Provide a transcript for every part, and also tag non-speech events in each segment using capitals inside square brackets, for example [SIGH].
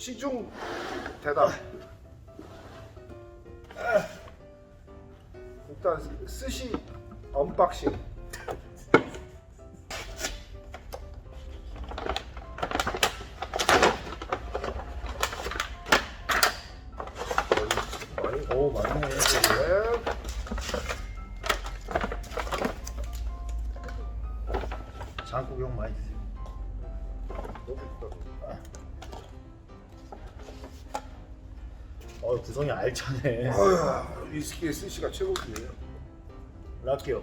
시중 대답. 일단 스시 언박싱. 많이 오 맞네. 네. 장국 형 많이 드세요. 너무 있다. 어 구성이 알차네. 어휴, 위스키의 스시가 최고지. 락기요.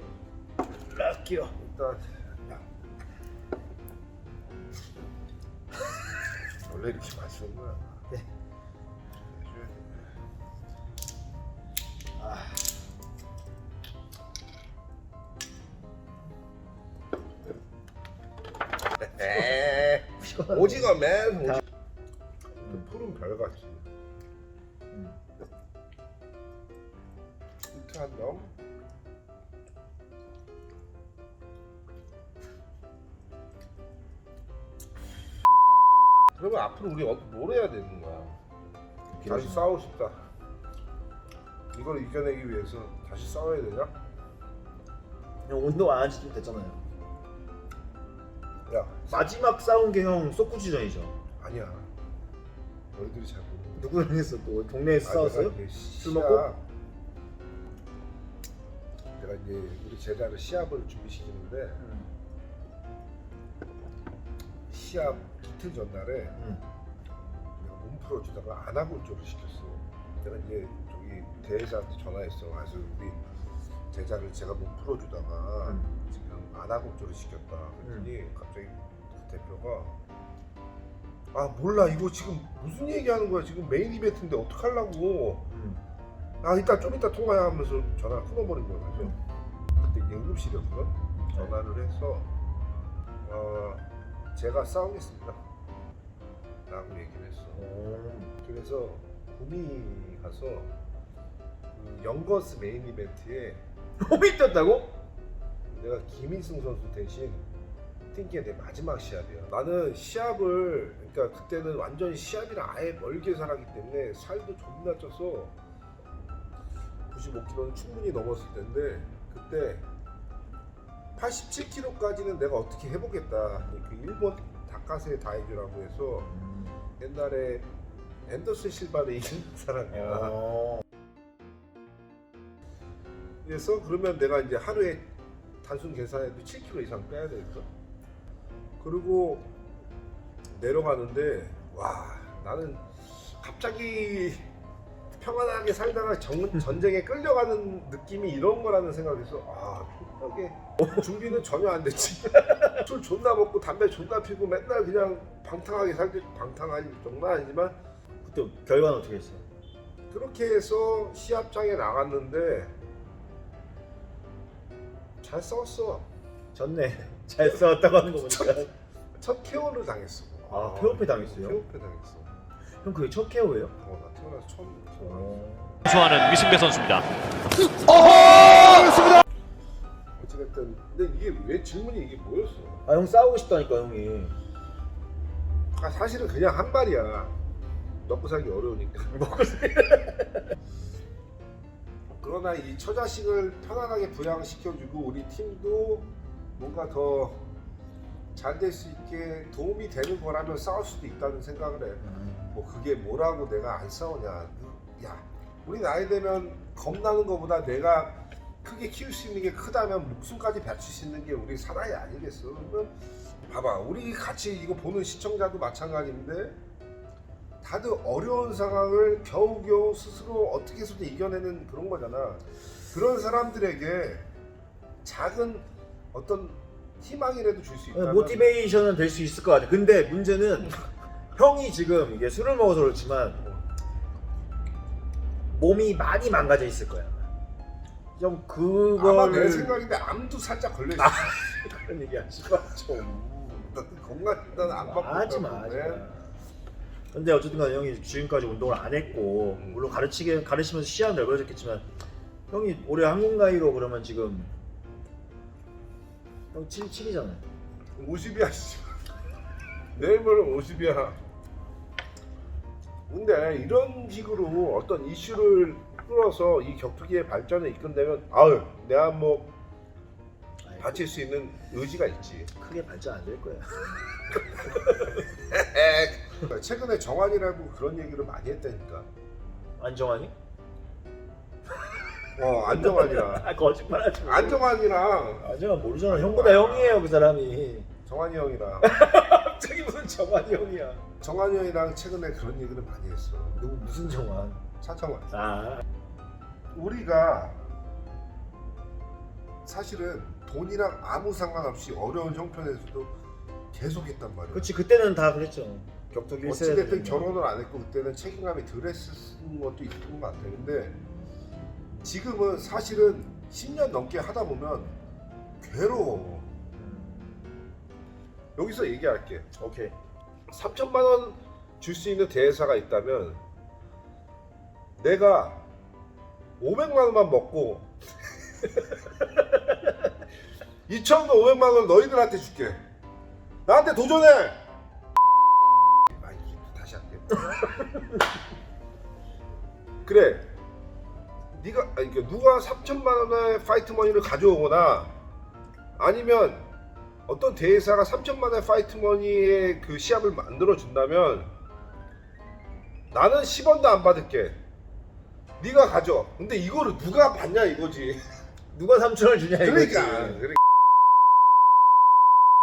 락기요. 일단 야. 원래 이렇게 마시는 거야. 네. 해줘야 돼. 아. 에이, 오징어 맨. 오징어. 푸른 별. 이트 한 점. 그러면 앞으로 우리 뭘 해야 되는 거야? 다시 싸우고 싶다. 이걸 이겨내기 위해서 다시 싸워야 되냐? 형 운동 안 한 지 좀 됐잖아요. 야, 마지막 싸운 게 형 소쿠지전이죠. 아니야. 너희들이 잘 모르는 누구랑 했어 또 동네에서 싸웠어요? 술 먹고? 내가 이제 우리 제자를 시합을 준비시키는데 음. 시합 이틀 전날에 음. 내가 몸 풀어주다가 안아골절을 시켰어. 내가 이제 저기 대회사한테 전화했어. 그래서 우리 제자를 제가 몸 풀어주다가 음. 지금 안아골절을 시켰다. 그랬더니 갑자기 그 대표가 아 몰라. 이거 지금 무슨 얘기하는 거야? 지금 메인 이벤트인데 어떡하려고? 음. 아 이따 좀 이따 통화해 하면서 전화를 끊어버린 거야 그래서 그때 이제 응급실이었거든? 전화를 해서 어 제가 싸우겠습니다. 라고 얘기를 했어. 오. 그래서 구미 가서 그 영거스 메인 이벤트에 [LAUGHS] 홈이 뛰었다고? 내가 김인승 선수 대신 뛴게내 마지막 시합이야. 나는 시합을 그러니까 그때는 완전 시합이랑 아예 멀게 살았기 때문에 살도 존나 쪄서 95kg는 충분히 넘었을 텐데 그때 87kg까지는 내가 어떻게 해보겠다. 그 일본 다카세 다이주라고 해서 옛날에 앤더슨 실바를 이긴 [LAUGHS] 사람이야. 어. 그래서 그러면 내가 이제 하루에 단순 계산해도 7kg 이상 빼야 되겠어. 그리고 내려가는데 와 나는 갑자기 평안하게 살다가 정, 전쟁에 끌려가는 느낌이 이런 거라는 생각에서 아 이게 준비는 전혀 안 됐지. [LAUGHS] 술 존나 먹고 담배 존나 피고 맨날 그냥 방탕하게 살지 방탕하지 정말 아니지만 그때 결과는 어떻게 했어? 그렇게 해서 시합장에 나갔는데 잘 싸웠어. 졌네. [LAUGHS] 잘 싸웠다고 하는 거 보니까. 첫 KO를 당했어. 아, KO 당했어요? KO 당했어. 형 그게 첫 KO예요? 어, 나 태어나서 처음 태어나. 어. 수하는 미승배 선수입니다. 어찌됐든 근데 이게 왜 질문이 이게 뭐였어? 아 형 싸우고 싶다니까 형이. 아 사실은 그냥 한 발이야. 먹고 살기 어려우니까. [LAUGHS] 먹고 그러나 이 처자식을 편안하게 부양시켜주고 우리 팀도 뭔가 더 잘 될 수 있게 도움이 되는 거라면 싸울 수도 있다는 생각을 해. 뭐 그게 뭐라고 내가 안 싸우냐. 야, 우리 나이 되면 겁나는 것보다 내가 크게 키울 수 있는 게 크다면 목숨까지 바칠 수 있는 게 우리 사나이 아니겠어. 그러면 봐봐, 우리 같이 이거 보는 시청자도 마찬가지인데 다들 어려운 상황을 겨우겨우 스스로 어떻게 해서든 이겨내는 그런 거잖아. 그런 사람들에게 작은 어떤 희망이라도 줄 수 있다면 모티베이션은 될 수 있을 것 같아. 근데 문제는 [LAUGHS] 형이 지금 이게 술을 먹어서 그렇지만 몸이 많이 망가져 있을 거야. 좀 아마 내 생각인데 암도 살짝 걸려 있어. [LAUGHS] 그런 얘기 하지 마 좀. 건강 일단 안 받고 하지 마, 하지 마. 근데 어쨌든 간 에 형이 지금까지 운동을 안 했고 음. 물론 가르치게 가르치면서 시야 넓어졌겠지만 형이 올해 한국 나이로 그러면 지금 형 7, 7이잖아요. 50이야 씨. 모레 50이야. 근데 이런 식으로 어떤 이슈를 끌어서 이 격투기의 발전에 이끈다면 아유 내가 뭐 아이고, 바칠 수 있는 의지가 있지. 크게 발전 안 될 거야. [LAUGHS] 최근에 정환이라고 그런 얘기를 많이 했다니까. 안정환이? 어 안정환이랑 [LAUGHS] 아 거짓말하지 마. 안정환이랑 안정환 모르잖아. 형보다 형이에요 그 사람이. 정환이 형이랑 갑자기 [LAUGHS] 무슨 정환이 형이야. 정환이 형이랑 최근에 그런 얘기를 많이 했어. 누구 무슨 정환? 차정환. 아 우리가 사실은 돈이랑 아무 상관없이 어려운 형편에서도 계속 했단 말이야. 그렇지 그때는 다 그랬죠. 격투기 어찌됐든 결혼을 안 했고 그때는 책임감이 덜했을 것도 있는 것 같아. 근데 지금은 사실은 10년 넘게 하다 보면 괴로워. 여기서 얘기할게. 오케이. 3천만 원 줄 수 있는 대회사가 있다면 내가 500만 원만 먹고 2천원 500만 원 너희들한테 줄게. 나한테 도전해. 아 이게 또 다시 할게. [LAUGHS] 그래. 아니 그러니까 누가 3천만 원의 파이트 머니를 가져오거나 아니면 어떤 대회사가 3천만 원의 파이트 머니의 그 시합을 만들어 준다면 나는 10원도 안 받을게. 네가 가져. 근데 이거를 누가 받냐 이거지. 누가 3천을 주냐 이거지. 그러니까. 그러니까.